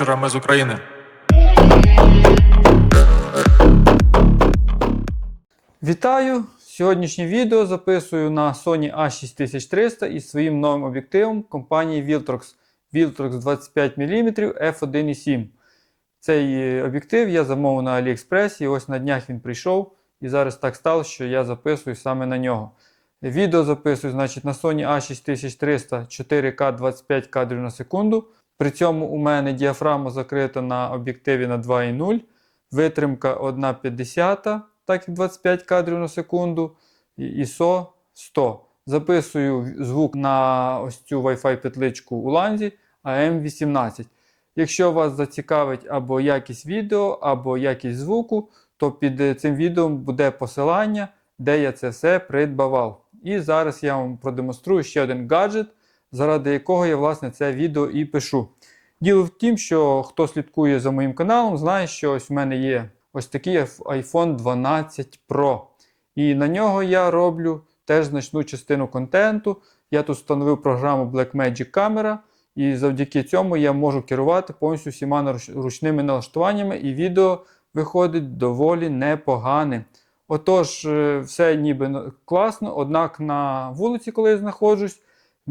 вечора. Ми з України. Вітаю! Сьогоднішнє відео записую на Sony A6300 із своїм новим об'єктивом компанії Viltrox Viltrox 25 мм f1.7. Цей е, об'єктив я замовив на AliExpress і ось на днях він прийшов. І зараз так стало, що я записую саме на нього. Відео записую значить, на Sony A6300 4К 25 кадрів на секунду. При цьому у мене діафрагма закрита на об'єктиві на 2.0, витримка 1,50, так як 25 кадрів на секунду, і ISO 100. Записую звук на ось цю Wi-Fi петличку у ланзі AM18. Якщо вас зацікавить або якість відео, або якість звуку, то під цим відео буде посилання, де я це все придбавав. І зараз я вам продемонструю ще один гаджет, заради якого я власне це відео і пишу. Діло в тім, що хто слідкує за моїм каналом, знає, що ось в мене є ось такий iPhone 12 Pro. І на нього я роблю теж значну частину контенту. Я тут встановив програму Blackmagic Camera, і завдяки цьому я можу керувати повністю всіма ручними налаштуваннями, і відео виходить доволі непогане. Отож, е, все ніби класно, однак на вулиці, коли я знаходжусь,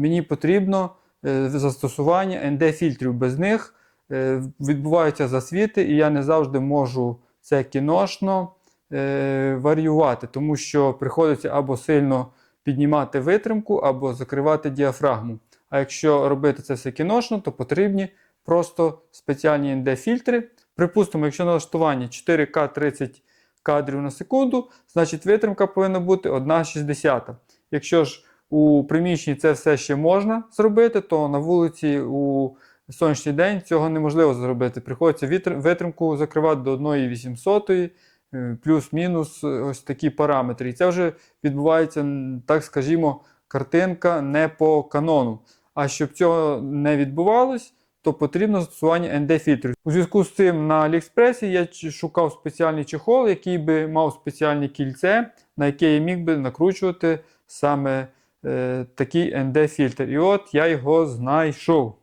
мені потрібно е, застосування ND-фільтрів. Без них е, відбуваються засвіти, і я не завжди можу це кіношно е, варіювати, тому що приходиться або сильно піднімати витримку, або закривати діафрагму. А якщо робити це все кіношно, то потрібні просто спеціальні ND-фільтри. Припустимо, якщо налаштування 4К 30 кадрів на секунду, значить витримка повинна бути 1,60. Якщо ж у приміщенні це все ще можна зробити, то на вулиці у сонячний день цього неможливо зробити. Приходиться витримку закривати до 1,800, е, плюс-мінус е, ось такі параметри. І це вже відбувається, так скажімо, картинка не по канону. А щоб цього не відбувалось, то потрібно застосування ND-фільтрів. У зв'язку з цим на AliExpress я шукав спеціальний чехол, який би мав спеціальне кільце, на яке я міг би накручувати саме е, такий ND-фільтр. І от я його знайшов.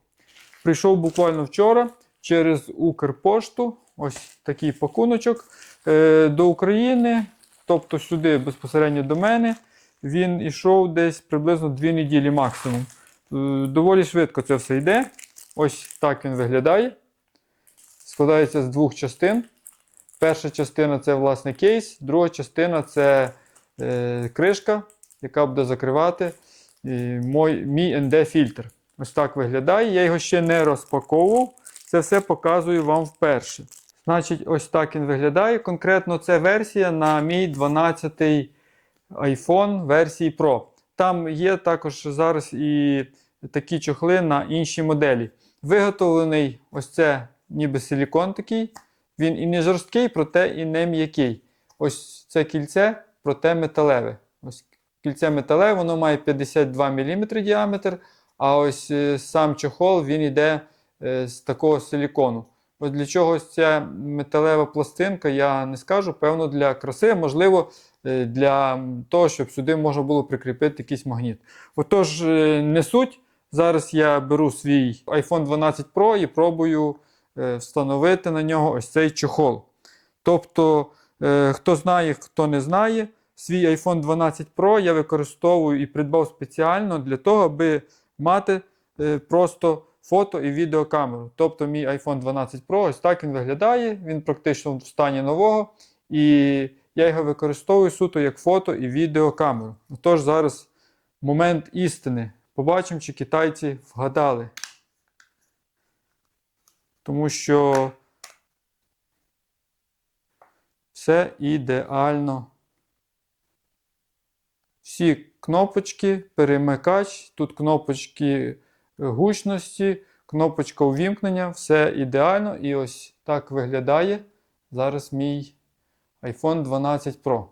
Прийшов буквально вчора через Укрпошту, ось такий пакуночок е, до України, тобто сюди безпосередньо до мене. Він ішов десь приблизно 2 неділі максимум. Е, Доволі швидко це все йде. Ось так він виглядає. Складається з двох частин. Перша частина це власне кейс, друга частина це е, кришка, яка буде закривати мой, мій ND-фільтр. Ось так виглядає. Я його ще не розпаковував. Це все показую вам вперше. Значить, ось так він виглядає. Конкретно це версія на мій 12 й iPhone версії Pro. Там є також зараз і такі чохли на інші моделі. Виготовлений ось це ніби силікон такий. Він і не жорсткий, проте і не м'який. Ось це кільце, проте металеве. Ось кільце металеве, воно має 52 мм діаметр, а ось е, сам чохол він йде е, з такого силікону. Ось для чогось ця металева пластинка, я не скажу. Певно, для краси, можливо, е, для того, щоб сюди можна було прикріпити якийсь магніт. Отож, не суть. Зараз я беру свій iPhone 12 Pro і пробую встановити на нього ось цей чохол. Тобто, хто знає, хто не знає, свій iPhone 12 Pro я використовую і придбав спеціально для того, аби мати е, просто фото і відеокамеру. Тобто, мій iPhone 12 Pro ось так він виглядає, він практично в стані нового. І я його використовую суто як фото і відеокамеру. Тож зараз момент істини. Побачимо, чи китайці вгадали. Тому що все ідеально. Всі кнопочки, перемикач, тут кнопочки гучності, кнопочка увімкнення, все ідеально. І ось так виглядає зараз мій iPhone 12 Pro.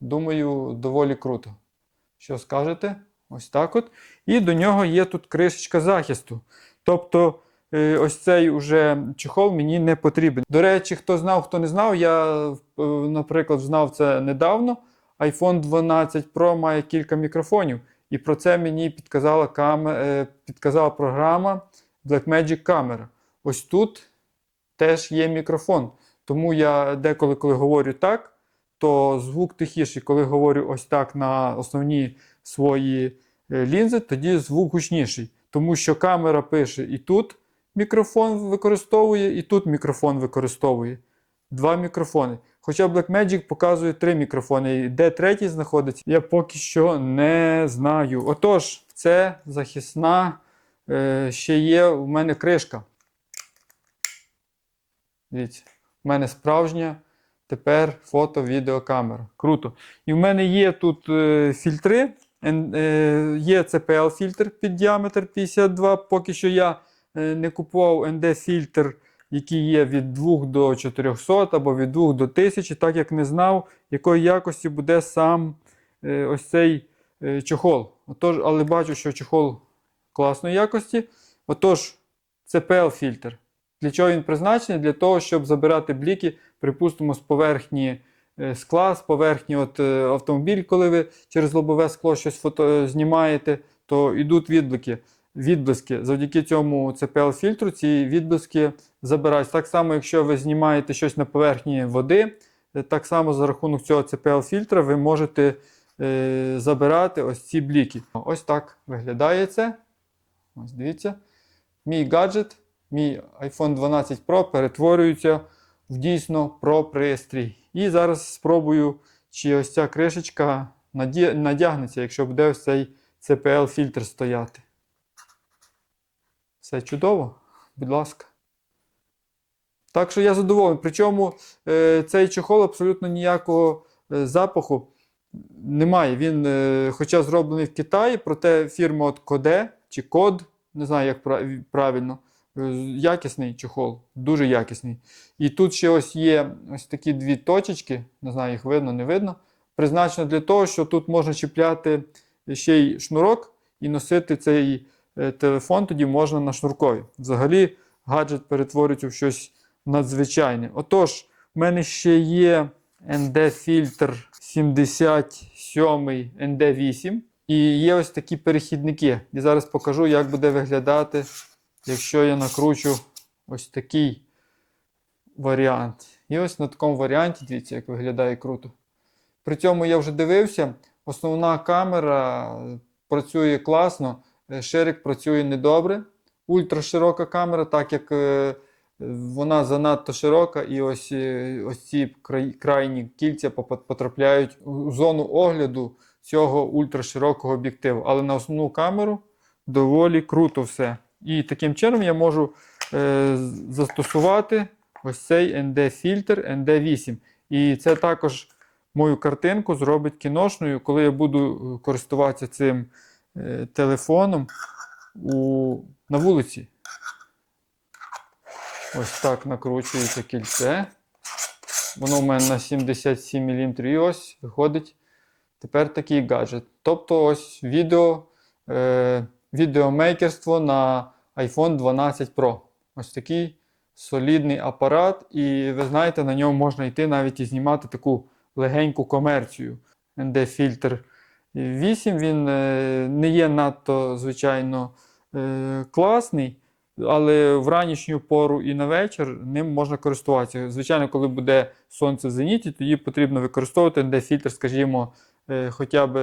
Думаю, доволі круто. Що скажете? Ось так от. І до нього є тут кришечка захисту. Тобто, е, ось цей уже чехол мені не потрібен. До речі, хто знав, хто не знав, я, е, наприклад, знав це недавно. iPhone 12 Pro має кілька мікрофонів, і про це мені підказала, каме- е, підказала програма Blackmagic Camera. Ось тут теж є мікрофон. Тому я деколи, коли говорю так, то звук тихіший. Коли говорю ось так на основні свої е, лінзи, тоді звук гучніший. Тому що камера пише і тут мікрофон використовує, і тут мікрофон використовує. Два мікрофони. Хоча Blackmagic показує три мікрофони. Де третій знаходиться, я поки що не знаю. Отож, це захисна. Е, ще є у мене кришка. Дивіться, у мене справжня тепер фото-відеокамера. Круто. І в мене є тут е, фільтри. Е, є CPL фільтр під діаметр 52. Поки що я не купував ND-фільтр, який є від 2 до 400 або від 2 до 1000, так як не знав, якої якості буде сам е, ось цей е, чохол. Отож, але бачу, що чохол класної якості. Отож, CPL фільтр. Для чого він призначений? Для того, щоб забирати бліки, припустимо, з поверхні е, скла, з поверхні от, автомобіль, коли ви через лобове скло щось фото знімаєте, то йдуть відблики. Відблиски. Завдяки цьому CPL фільтру ці відблиски забирають. Так само, якщо ви знімаєте щось на поверхні води, е, так само за рахунок цього CPL фільтра ви можете е, забирати ось ці бліки. Ось так виглядає це. Ось дивіться. Мій гаджет, мій iPhone 12 Pro перетворюється в дійсно про пристрій. І зараз спробую, чи ось ця кришечка надягнеться, якщо буде ось цей CPL фільтр стояти. Все чудово, будь ласка. Так що я задоволений. Причому е, цей чохол абсолютно ніякого е, запаху немає. Він, е, хоча зроблений в Китаї, проте фірма от Коде чи Код, не знаю, як правильно, якісний чохол, дуже якісний. І тут ще ось є ось такі дві точечки, не знаю, їх видно, не видно. Призначено для того, що тут можна чіпляти ще й шнурок і носити цей телефон, тоді можна на шнуркові. Взагалі, гаджет перетворюється в щось надзвичайне. Отож, в мене ще є ND-фільтр 77 ND8. І є ось такі перехідники. І зараз покажу, як буде виглядати, якщо я накручу ось такий варіант. І ось на такому варіанті, дивіться, як виглядає круто. При цьому я вже дивився, основна камера працює класно, е, ширик працює недобре. Ультраширока камера, так як е, вона занадто широка, і ось, е, ось ці крайні кільця потрапляють у зону огляду цього ультраширокого об'єктиву. Але на основну камеру доволі круто все. І таким чином я можу е, застосувати ось цей ND-фільтр ND8. І це також мою картинку зробить кіношною, коли я буду е, користуватися цим е, телефоном у, на вулиці. Ось так накручується кільце. Воно в мене на 77 мм і ось виходить тепер такий гаджет. Тобто ось відео, е, відеомейкерство на iPhone 12 Pro. Ось такий солідний апарат, і ви знаєте, на ньому можна йти навіть і знімати таку легеньку комерцію. ND-фільтр 8 він е, не є надто, звичайно, е, класний, але в ранішню пору і на вечір ним можна користуватися. Звичайно, коли буде сонце в зеніті, тоді потрібно використовувати ND-фільтр, скажімо, е, хоча б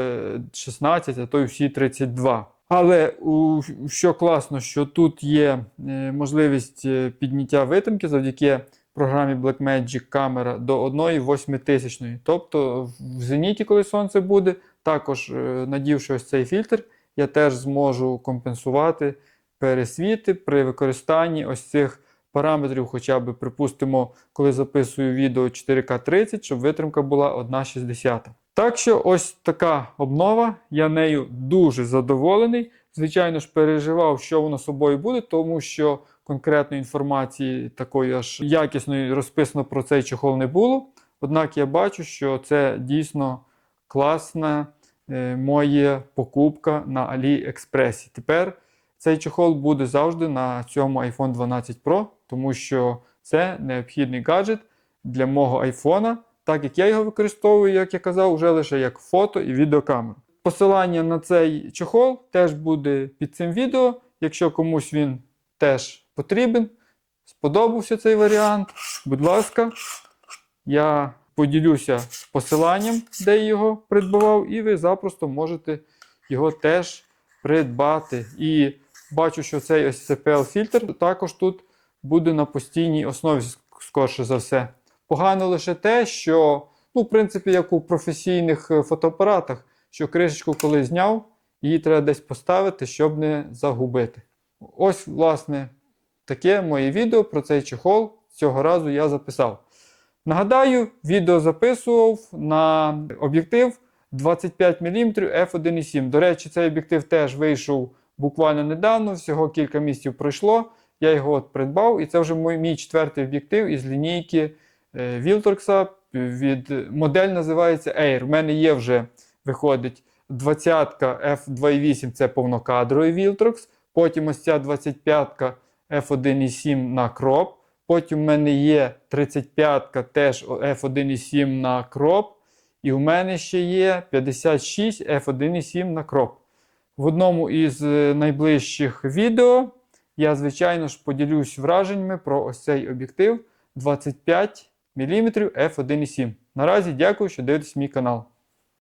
16, а то й всі 32. Але що класно, що тут є можливість підняття витримки завдяки програмі Blackmagic камера до 1,8 тисячної. Тобто в зеніті, коли сонце буде, також е, надівши ось цей фільтр, я теж зможу компенсувати пересвіти при використанні ось цих параметрів, хоча б, припустимо, коли записую відео 4К30, щоб витримка була 1,60. Так що ось така обнова, я нею дуже задоволений. Звичайно ж, переживав, що воно собою буде, тому що конкретної інформації такої аж якісної розписано про цей чохол не було. Однак я бачу, що це дійсно класна е, моя покупка на AliExpress. Тепер цей чохол буде завжди на цьому iPhone 12 Pro, тому що це необхідний гаджет для мого iPhone, так як я його використовую, як я казав, вже лише як фото і відеокамеру. Посилання на цей чохол теж буде під цим відео. Якщо комусь він теж потрібен, сподобався цей варіант, будь ласка, я поділюся посиланням, де я його придбавав, і ви запросто можете його теж придбати. І бачу, що цей ось CPL-фільтр також тут буде на постійній основі, скорше за все. Погано лише те, що, ну, в принципі, як у професійних е, фотоапаратах, що кришечку коли зняв, її треба десь поставити, щоб не загубити. Ось, власне, таке моє відео про цей чехол цього разу я записав. Нагадаю, відео записував на об'єктив 25 мм f1.7. До речі, цей об'єктив теж вийшов буквально недавно, всього кілька місяців пройшло. Я його от придбав, і це вже мій, мій четвертий об'єктив із лінійки е, Viltrox. Від, модель називається Air. У мене є вже, виходить, 20-ка F2.8 це повнокадровий Viltrox. Потім ось ця 25-ка F1.7 на кроп. Потім в мене є 35-ка теж F1.7 на кроп. І в мене ще є 56 F1.7 на кроп. В одному із е, найближчих відео я, звичайно ж, поділюсь враженнями про ось цей об'єктив 25 мм f1.7. Наразі дякую, що дивитесь мій канал.